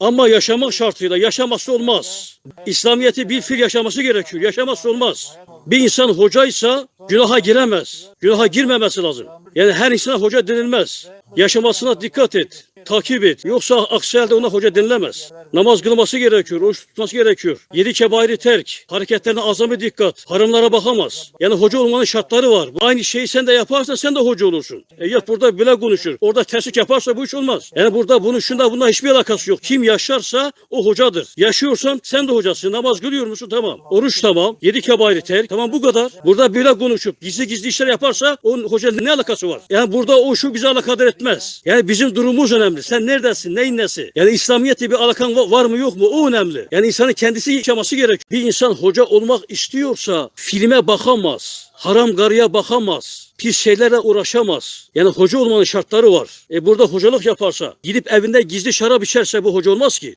Ama yaşamak şartıyla yaşaması olmaz. İslamiyet'i bir fil yaşaması gerekiyor. Yaşaması olmaz. Bir insan hocaysa günaha giremez. Günaha girmemesi lazım. Yani her insana hoca denilmez. Yaşamasına dikkat et. Takip et. Yoksa aksi ona hoca denilemez. Namaz kılması gerekiyor. Oruç tutması gerekiyor. Yedi kebairi terk. Hareketlerine azami dikkat. Haramlara bakamaz. Yani hoca olmanın şartları var. Aynı şeyi sen de yaparsan sen de hoca olursun. E ya burada bile konuşur. Orada terslik yaparsa bu iş olmaz. Yani burada bunun şunda bunda hiçbir alakası yok. Kim yaşarsa o hocadır. Yaşıyorsan sen de hocasın. Namaz kılıyor musun? Tamam. Oruç tamam. Yedi kebairi terk. Tamam bu kadar. Burada böyle konuşup gizli gizli işler yaparsa onun hocanın ne alakası var? Yani burada o şu bizi alakadar etmez. Yani bizim durumumuz önemli. Sen neredesin? Neyin nesi? Yani İslamiyet'le bir alakan va- var mı yok mu? O önemli. Yani insanın kendisi yaşaması gerek. Bir insan hoca olmak istiyorsa filme bakamaz. Haram garıya bakamaz. Pis şeylerle uğraşamaz. Yani hoca olmanın şartları var. E burada hocalık yaparsa, gidip evinde gizli şarap içerse bu hoca olmaz ki.